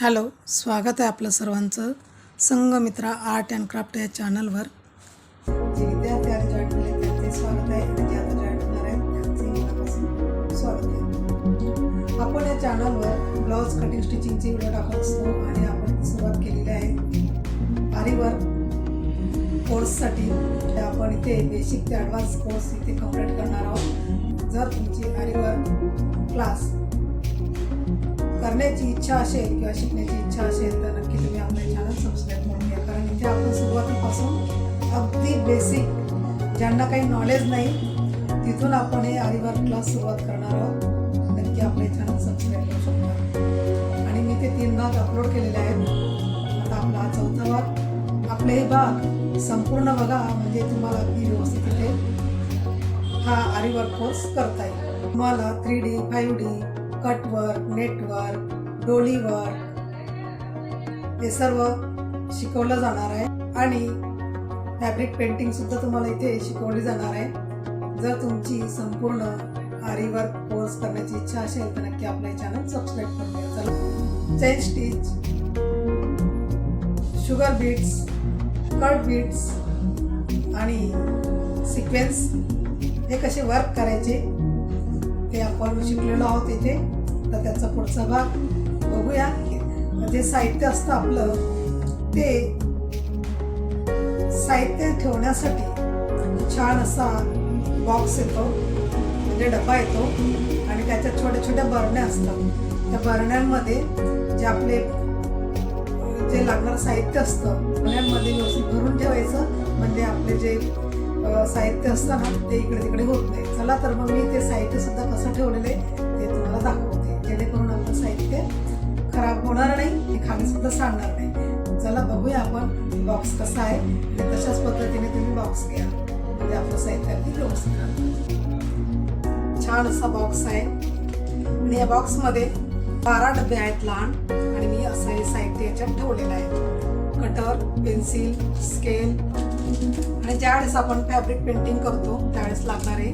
Hello स्वागत आहे आपलं सर्वांचं. संघमित्रा आर्ट अँड क्राफ्ट या चॅनलवर. जे विद्यार्थी स्वागत आहे. स्वागत आहे. आपण या चॅनलवर ब्लाऊज कटिंग स्टिचिंगचे व्हिडिओ टाकत असतो आणि आपण सुरुवात केलेली आहे. आरीवर कोर्ससाठी आपण इथे बेसिक ते ॲडव्हान्स कोर्स इथे कंप्लीट करणार आहोत. जर तुमची आरीवर क्लास करण्याची इच्छा असेल किंवा शिकण्याची इच्छा असेल तर नक्की तुम्ही आपलं चॅनल सबस्क्राईब करून घ्या. कारण इथे आपण सुरुवातीपासून अगदी बेसिक ज्यांना काही नॉलेज नाही तिथून आपण हे आरीवर क्लास सुरुवात करणार आहोत. नक्की आपले चॅनल सबस्क्राईब करू शकता. आणि मी ते तीन भाग अपलोड केलेले आहेत. आता आपला हा चौथा भाग. आपले हे भाग संपूर्ण बघा म्हणजे तुम्हाला अगदी व्यवस्थित इथे हा आरीवर्क कोर्स करता येईल. तुम्हाला three D five D cutwork network dolly work हे सर्व शिकवलं जाणार आहे. आणि फॅब्रिक पेंटिंग सुद्धा तुम्हाला इथे शिकवली जाणार आहे. जर तुमची संपूर्ण आरीवर्क कोर्स करण्याची इच्छा असेल तर नक्की आपलं चॅनल सबस्क्राईब करून घ्या. चला. Chain stitch sugar beads cut beads आणि सिक्वेन्स हे कसे वर्क करायचे ते आपण शिकलेलो आहोत इथे. तर त्याचा पुढचा भाग बघूया. जे साहित्य असतं आपलं. ते साहित्य ठेवण्यासाठी छान असा बॉक्स येतो. म्हणजे डबा येतो. आणि त्याच्यात छोट्या छोट्या बरण्या असतात. त्या बरण्यांमध्ये जे आपले जे लागणारं साहित्य असतं बरण्यांमध्ये व्यवस्थित भरून ठेवायचं. म्हणजे आपले जे साहित्य असतं ना ते इकडे तिकडे होत नाही. चला तर मग मी ते साहित्य सुद्धा कसं ठेवलेलं आहे ते तुम्हाला दाखवते. जेणेकरून आपलं साहित्य खराब होणार नाही ते खाली सुद्धा सांडणार नाही. चला बघूया आपण बॉक्स कसा आहे आणि तशाच पद्धतीने तुम्ही बॉक्स घ्या. म्हणजे आपलं साहित्य अगदी व्यवस्थित छान असा बॉक्स आहे. आणि या बॉक्समध्ये बारा डबे आहेत लहान आणि मी असं हे साहित्य याच्यात ठेवलेलं आहे. कटर पेन्सिल स्केल आणि ज्यावेळेस आपण फॅब्रिक पेंटिंग करतो त्यावेळेस लागणारे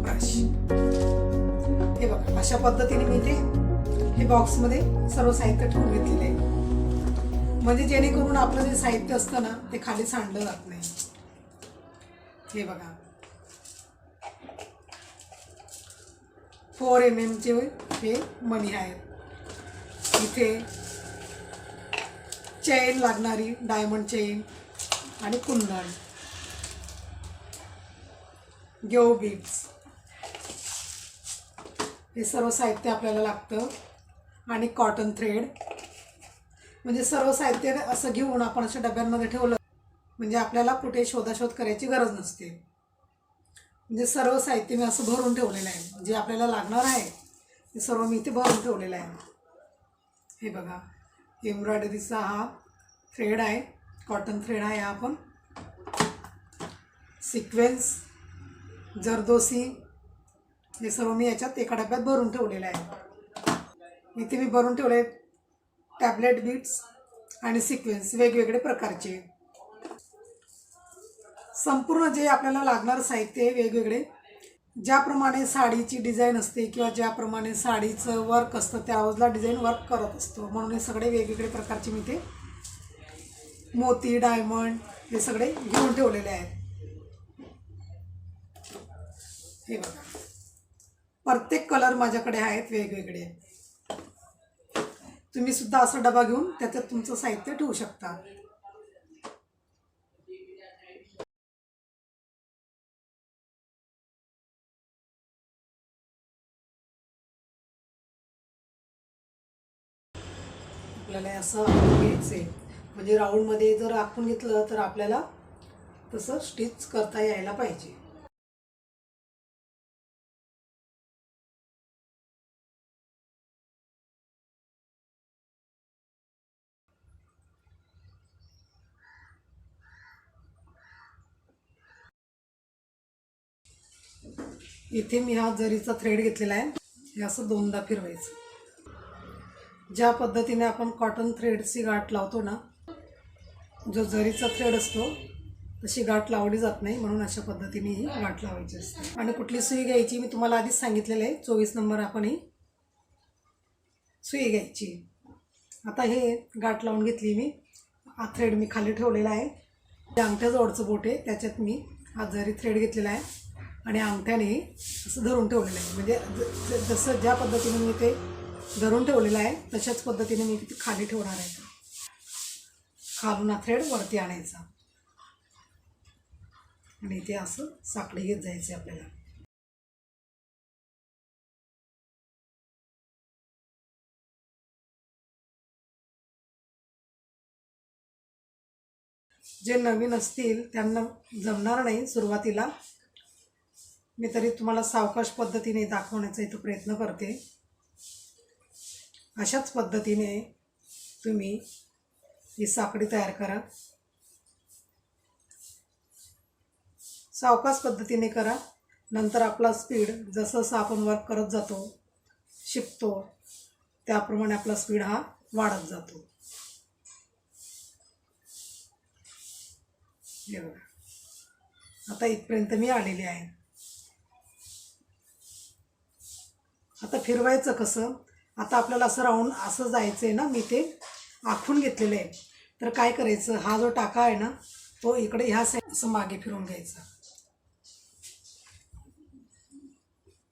ब्रश हे बघा अशा पद्धतीने मी ते हे बॉक्समध्ये सर्व साहित्य ठेवून घेतलेले आहे. म्हणजे जेणेकरून आपलं जे साहित्य असतं ना ते खाली सांडलं जात नाही. हे बघा. फोर एम एमचे हे मणी आहेत. इथे चेन लागणारी डायमंड चेन आणि कुंदन. घेऊ बीट्स हे सर्व साहित्य आपल्याला लागतं. आणि कॉटन थ्रेड म्हणजे सर्व साहित्य असं घेऊन आपण अशा डब्यांमध्ये ठेवलं म्हणजे आपल्याला कुठे शोधाशोध करायची गरज नसते. म्हणजे सर्व साहित्य मी असं भरून ठेवलेलं आहे. जे आपल्याला लागणार आहे ते सर्व मी इथे भरून ठेवलेलं आहे. हे बघा. एम्ब्रॉयडरीचा हा थ्रेड आहे. कॉटन थ्रेड आहे हा पण सिक्वेन्स जरदोसी हे सर्व मी याच्यात एका डब्यात भरून ठेवलेलं आहे. इथे मी भरून ठेवले टॅबलेट बीट्स आणि सिक्वेन्स वेगवेगळे प्रकारचे. संपूर्ण जे आपल्याला लागणारं साहित्य आहे वेगवेगळे ज्याप्रमाणे साडीची डिझाईन असते किंवा ज्याप्रमाणे साडीचं वर्क असतं त्यावेळेला डिझाईन वर्क करत असतो. म्हणून हे सगळे वेगवेगळे प्रकारचे मी ते मोती डायमंड हे सगळे घेऊन ठेवलेले आहेत. हे बघा. प्रत्येक कलर माझ्याकडे आहेत वेगवेगळे. तुम्ही सुद्धा असा डबा घेऊन त्याच्यात तुमचं साहित्य ठेवू शकता. आपल्याला असं घ्यायचं आहे म्हणजे राऊंडमध्ये जर आखून घेतलं तर आपल्याला तसं स्टिच करता यायला पाहिजे. इथे मी हा जरीचा थ्रेड घेतलेला आहे. हे असं दोनदा फिरवायचं. ज्या पद्धतीने आपण कॉटन थ्रेडची गाठ लावतो ना जो जरीचा थ्रेड असतो तशी गाठ लावली जात नाही म्हणून अशा पद्धतीने ही गाठ लावायची असते. आणि कुठली सुई घ्यायची मी तुम्हाला आधीच सांगितलेलं आहे. चोवीस नंबर आपण ही सुई घ्यायची. आता हे गाठ लावून घेतली मी. हा थ्रेड मी खाली ठेवलेला आहे. ते अंगठ्या जवळचं बोट आहे. त्याच्यात मी हा जरी थ्रेड घेतलेला आहे. आणि अंगठ्याने असं धरून ठेवलेलं आहे. म्हणजे जसं ज्या पद्धतीने मी ते धरून ठेवलेलं आहे तशाच पद्धतीने मी ते खाली ठेवणार आहे. खालून हा थ्रेड वरती आणायचा. आणि इथे असं साखळी घेत जायचे आपल्याला. जे नवीन असतील त्यांना जमणार नाही सुरुवातीला. मी तरी तुम्हाला सावकाश पद्धतीने दाखवण्याचा इथं प्रयत्न करते. अशाच पद्धतीने तुम्ही ही साखळी तयार करा. सावकाश पद्धतीने करा. नंतर आपला स्पीड जसं जसं आपण वर्क करत जातो शिकतो त्याप्रमाणे आपला स्पीड हा वाढत जातो. हे बघा. आता इथपर्यंत मी आलेली आहे. आता फिरवायचं कसं? आता आपल्याला असं राहून असं जायचं आहे ना मी ते आखून घेतलेलं आहे. तर काय करायचं? हा जो टाका आहे ना तो इकडे ह्या साईड असं मागे फिरून घ्यायचा.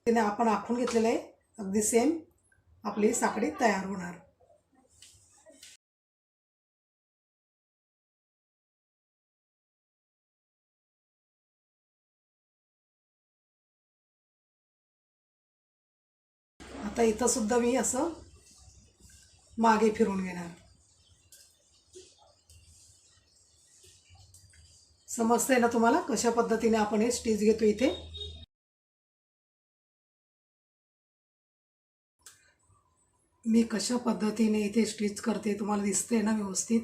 त्याने आपण आखून घेतलेलं आहे. अगदी सेम आपली साखळी तयार होणार. आता इथं सुद्धा मी असं मागे फिरून घेणार. समजतंय ना तुम्हाला कशा पद्धतीने आपण हे स्टिच घेतो इथे? मी कशा पद्धतीने इथे स्टिच करते तुम्हाला दिसते ना व्यवस्थित?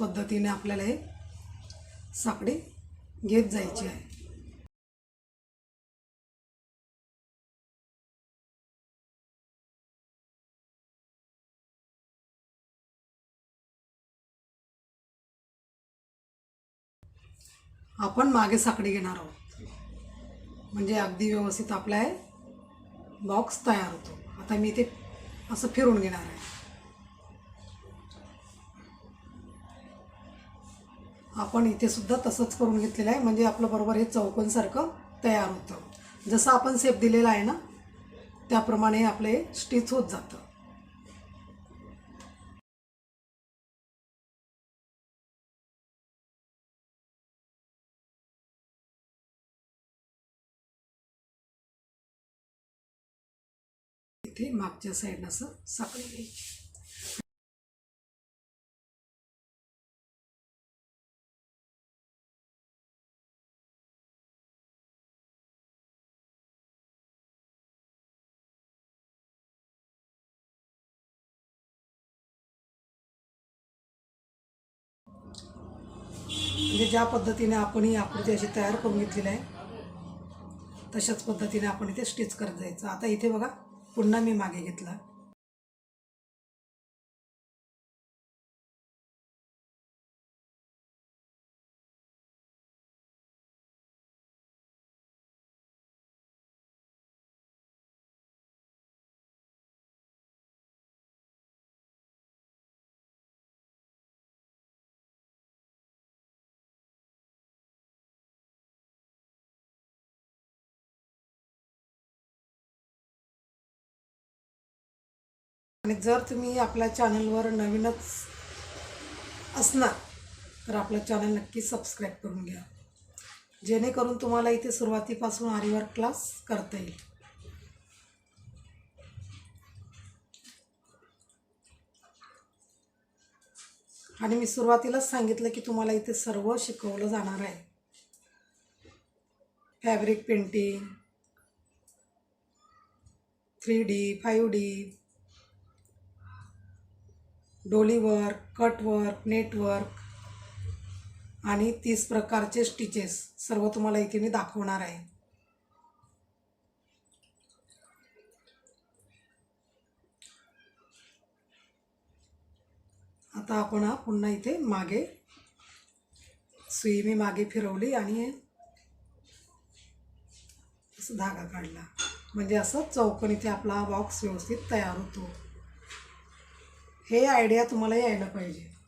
पद्धतीने आपल्याला हे साखळी घेत जायची आहे. आपण मागे साखळी घेणार आहोत. म्हणजे अगदी व्यवस्थित आपला हे बॉक्स तयार होतो. आता मी ते असं फिरून घेणार आहे. आपण इथे सुद्धा तसंच करून घेतलेलं आहे. म्हणजे आपलं बरोबर हे चौकोनसारखं तयार होतं. जसं आपण सेप दिलेला आहे ना त्याप्रमाणे आपलं हे स्टिच होत जातं. इथे मागच्या साईडनं असं साखळी घ्यायची. म्हणजे ज्या पद्धतीने आपण ही आकृती अशी तयार करून घेतलेली आहे तशाच पद्धतीने आपण इथे स्टिच करत जायचं. आता इथे बघा पुन्हा मी मागे घेतला. आणि जर तुम्ही आपल्या चॅनलवर नवीनच असणार तर आपलं चॅनल नक्की सबस्क्राईब करून घ्या. जेणेकरून तुम्हाला इथे सुरुवातीपासून आरीवर क्लास करता येईल. आणि मी सुरुवातीलाच सांगितलं की तुम्हाला इथे सर्व शिकवलं जाणार आहे. Fabric painting three D five D dolly work cut work आणि तीस प्रकारचे स्टिचेस सर्व तुम्हाला इथे मी दाखवणार आहे. आता आपण हा पुन्हा इथे मागे सुई मी मागे फिरवली आणि असं धागा काढला. म्हणजे असं चौकण इथे आपला हा बॉक्स व्यवस्थित तयार होतो. हे आयडिया तुम्हाला यायला पाहिजे.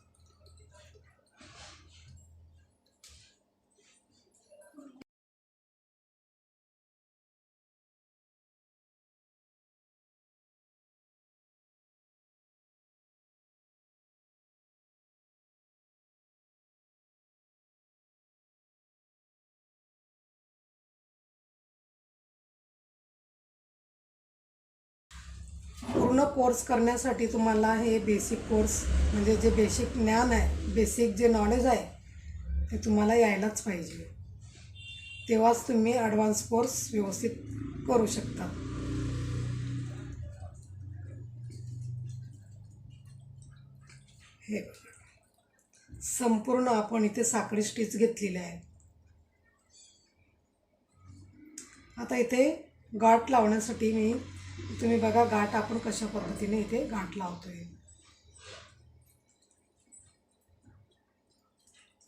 पूर्ण कोर्स करण्यासाठी तुम्हाला हे बेसिक कोर्स म्हणजे जे बेसिक ज्ञान आहे बेसिक जे नॉलेज आहे ते तुम्हाला यायलाच पाहिजे. तेव्हाच तुम्ही ॲडव्हान्स कोर्स व्यवस्थित करू शकता. हे संपूर्ण आपण इथे साखळी स्टिच घेतलेली आहे. आता इथे गाठ लावण्यासाठी मी तुम्ही बघा गाठ आपण कशा पद्धतीने इथे गाठ लावतोय.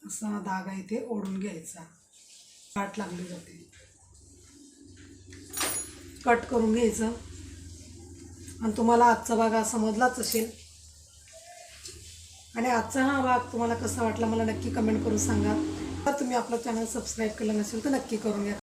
असा हा धागा इथे ओढून घ्यायचा. गाठ लागली जाते. कट करून घ्यायचं. आणि तुम्हाला आजचा भाग हा समजलाच असेल. आणि आजचा हा भाग तुम्हाला कसा वाटला मला नक्की कमेंट करून सांगा. तुम्ही आपलं चॅनल सबस्क्राईब केलं नसेल तर नक्की करून घ्या.